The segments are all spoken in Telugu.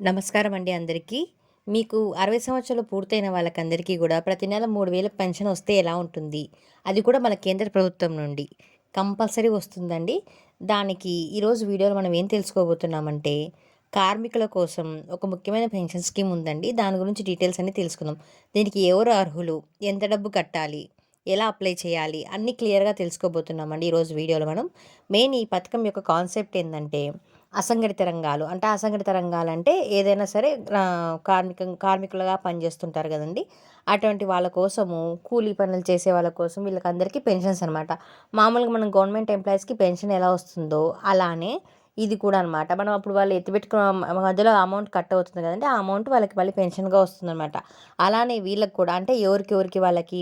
నమస్కారం అండి అందరికీ. మీకు అరవై సంవత్సరాలు పూర్తయిన వాళ్ళకందరికీ కూడా ప్రతి నెల మూడు వేల పెన్షన్ వస్తే ఎలా ఉంటుంది? అది కూడా మన కేంద్ర ప్రభుత్వం నుండి. కంపల్సరీ వస్తుందండి. దానికి ఈరోజు వీడియోలో మనం ఏం తెలుసుకోబోతున్నామంటే కార్మికుల కోసం ఒక ముఖ్యమైన పెన్షన్ స్కీమ్ ఉందండి. దాని గురించి డీటెయిల్స్ అన్ని తెలుసుకుందాం. దీనికి ఎవరు అర్హులు? ఎంత డబ్బు కట్టాలి? ఎలా అప్లై చేయాలి? అన్నీ క్లియర్గా తెలుసుకోబోతున్నామండి ఈరోజు వీడియోలో మనం. మెయిన్ ఈ పథకం యొక్క కాన్సెప్ట్ ఏంటంటే అసంఘటిత రంగాలు. అంటే అసంఘటిత రంగాలు అంటే ఏదైనా సరే కార్మిక కార్మికులుగా పనిచేస్తుంటారు కదండి. అటువంటి వాళ్ళ కోసము కూలీ పనులు చేసే వాళ్ళ కోసం వీళ్ళకందరికీ పెన్షన్స్ అనమాట మామూలుగా మనం గవర్నమెంట్ ఎంప్లాయీస్కి పెన్షన్ ఎలా వస్తుందో అలానే ఇది కూడా అనమాట మనం అప్పుడు వాళ్ళు ఎత్తిపెట్టుకున్న మధ్యలో అమౌంట్ కట్ అవుతుంది కదండి. ఆ అమౌంట్ వాళ్ళకి మళ్ళీ పెన్షన్గా వస్తుంది అనమాట అలానే వీళ్ళకి కూడా అంటే ఎవరికి ఎవరికి వాళ్ళకి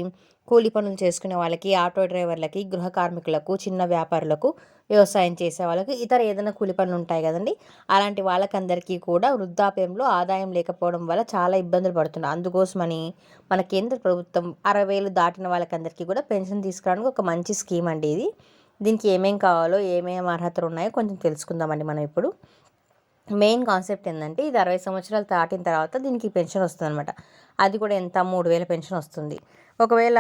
కూలి పనులు చేసుకునే వాళ్ళకి ఆటో డ్రైవర్లకి గృహ కార్మికులకు చిన్న వ్యాపారులకు వ్యవసాయం చేసే వాళ్ళకి ఇతర ఏదైనా కూలి పనులు ఉంటాయి కదండి. అలాంటి వాళ్ళకందరికీ కూడా వృద్ధాప్యంలో ఆదాయం లేకపోవడం వల్ల చాలా ఇబ్బందులు పడుతున్నారు. అందుకోసమని మన కేంద్ర ప్రభుత్వం అరవై వేలు దాటిన వాళ్ళకందరికీ కూడా పెన్షన్ తీసుకురావడానికి ఒక మంచి స్కీమ్ అండి ఇది. దీనికి ఏమేం కావాలో ఏమేమి అర్హతలు ఉన్నాయో కొంచెం తెలుసుకుందామండి మనం ఇప్పుడు. మెయిన్ కాన్సెప్ట్ ఏంటంటే ఇది అరవై సంవత్సరాలు దాటిన తర్వాత దీనికి పెన్షన్ వస్తుంది అనమాట అది కూడా ఎంత? మూడు వేల పెన్షన్ వస్తుంది. ఒకవేళ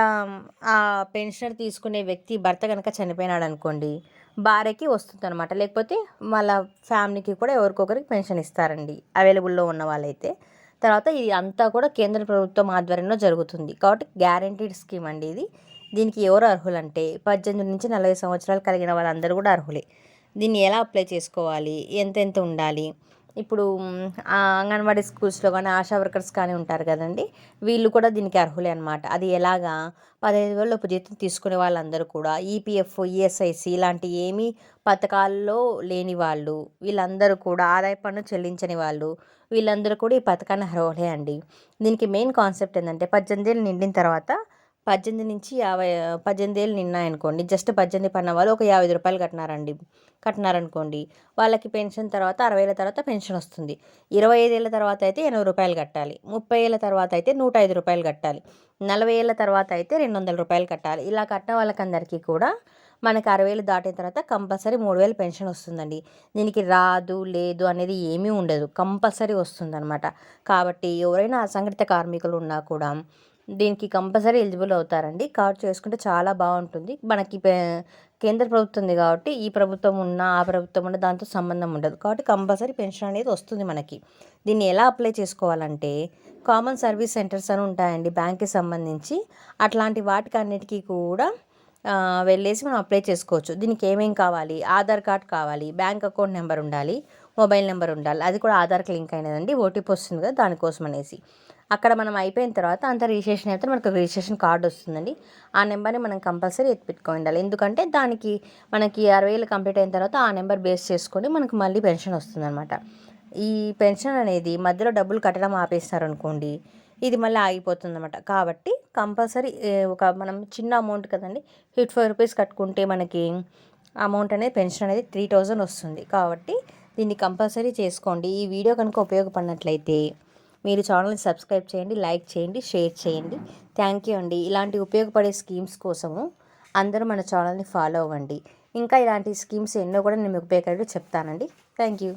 ఆ పెన్షన్ తీసుకునే వ్యక్తి భర్త కనుక చనిపోయినాడు అనుకోండి భార్యకి వస్తుంది అనమాట లేకపోతే వాళ్ళ ఫ్యామిలీకి కూడా ఎవరికొకరికి పెన్షన్ ఇస్తారండి అవైలబుల్లో ఉన్న వాళ్ళైతే. తర్వాత ఇది అంతా కూడా కేంద్ర ప్రభుత్వం ఆధ్వర్యంలో జరుగుతుంది. కాబట్టి గ్యారంటీడ్ స్కీమ్ అండి ఇది. దీనికి ఎవరు అర్హులంటే పద్దెనిమిది నుంచి నలభై సంవత్సరాలు కలిగిన వాళ్ళందరూ కూడా అర్హులే. దీన్ని ఎలా అప్లై చేసుకోవాలి? ఎంతెంత ఉండాలి? ఇప్పుడు అంగన్వాడీ స్కూల్స్లో కానీ ఆశా వర్కర్స్ కానీ ఉంటారు కదండి వీళ్ళు కూడా దీనికి అర్హులే అనమాట అది ఎలాగా? పదహైదు వేల జీతం తీసుకునే వాళ్ళందరూ కూడా ఈపీఎఫ్ ఈఎస్ఐసి ఇలాంటి ఏమీ పథకాల్లో లేని వాళ్ళు వీళ్ళందరూ కూడా ఆదాయ పన్ను చెల్లించని వాళ్ళు వీళ్ళందరూ కూడా ఈ పథకాన్ని అర్హులే అండి. దీనికి మెయిన్ కాన్సెప్ట్ ఏంటంటే పద్దెనిమిది ఏళ్ళు నిండిన తర్వాత పద్దెనిమిది నుంచి యాభై పద్దెనిమిది ఏళ్ళు నిన్నాయనుకోండి. జస్ట్ పద్దెనిమిది పన్న వాళ్ళు ఒక యాభై రూపాయలు కట్టినారండి. కట్టినారనుకోండి. వాళ్ళకి పెన్షన్ తర్వాత అరవై ఏళ్ళ తర్వాత పెన్షన్ వస్తుంది. ఇరవై ఐదేళ్ళ తర్వాత అయితే ఎనభై రూపాయలు కట్టాలి. ముప్పై ఏళ్ళ తర్వాత అయితే నూట ఐదు రూపాయలు కట్టాలి. నలభై ఏళ్ళ తర్వాత అయితే రెండు వందల రూపాయలు కట్టాలి. ఇలా కట్టిన వాళ్ళకందరికీ కూడా మనకి అరవై వేలు దాటిన తర్వాత కంపల్సరీ మూడు వేలు పెన్షన్ వస్తుందండి. దీనికి రాదు లేదు అనేది ఏమీ ఉండదు. కంపల్సరీ వస్తుందన్నమాట. కాబట్టి ఎవరైనా అసంఘటిత కార్మికులు ఉన్నా కూడా దీనికి కంపల్సరీ ఎలిజిబుల్ అవుతారండి. కార్డు చేసుకుంటే చాలా బాగుంటుంది. మనకి కేంద్ర ప్రభుత్వం ఉంది కాబట్టి ఈ ప్రభుత్వం ఉన్న ఆ ప్రభుత్వం ఉన్నా దాంతో సంబంధం ఉండదు. కాబట్టి కంపల్సరీ పెన్షన్ అనేది వస్తుంది మనకి. దీన్ని ఎలా అప్లై చేసుకోవాలంటే కామన్ సర్వీస్ సెంటర్స్ అని ఉంటాయండి బ్యాంక్కి సంబంధించి. అట్లాంటి వాటికి అన్నిటికీ కూడా వెళ్ళేసి మనం అప్లై చేసుకోవచ్చు. దీనికి ఏమేం కావాలి? ఆధార్ కార్డ్ కావాలి బ్యాంక్ అకౌంట్ నెంబర్ ఉండాలి మొబైల్ నెంబర్ ఉండాలి. అది కూడా ఆధార్కి లింక్ అయినదండి. ఓటీపీ వస్తుంది కదా దానికోసం అనేసి. అక్కడ మనం అయిపోయిన తర్వాత అంత రిజిస్ట్రేషన్ అయితే మనకు రిజిస్ట్రేషన్ కార్డు వస్తుందండి. ఆ నెంబర్ని మనం కంపల్సరీ ఎత్తిపెట్టుకొని ఉండాలి. ఎందుకంటే దానికి మనకి అరవై ఏళ్ళు కంప్లీట్ అయిన తర్వాత ఆ నెంబర్ బేస్ చేసుకొని మనకు మళ్ళీ పెన్షన్ వస్తుందన్నమాట. ఈ పెన్షన్ అనేది మధ్యలో డబ్బులు కట్టడం ఆపేస్తారనుకోండి ఇది మళ్ళీ ఆగిపోతుందన్నమాట. కాబట్టి కంపల్సరీ ఒక మనం చిన్న అమౌంట్ కదండి ఫిఫ్టీ ఫైవ్ రూపీస్ కట్టుకుంటే మనకి అమౌంట్ అనేది పెన్షన్ అనేది త్రీ థౌజండ్ వస్తుంది. కాబట్టి దీన్ని కంపల్సరీ చేసుకోండి. ఈ వీడియో కనుక ఉపయోగపడినట్లయితే మీరు ఛానల్ని సబ్స్క్రైబ్ చేయండి లైక్ చేయండి షేర్ చేయండి. థ్యాంక్ యూ అండి. ఇలాంటి ఉపయోగపడే స్కీమ్స్ కోసము అందరూ మన ఛానల్ని ఫాలో అవ్వండి. ఇంకా ఇలాంటి స్కీమ్స్ ఎన్నో కూడా నేను మీకు ఉపయోగపడి చెప్తానండి. Thank you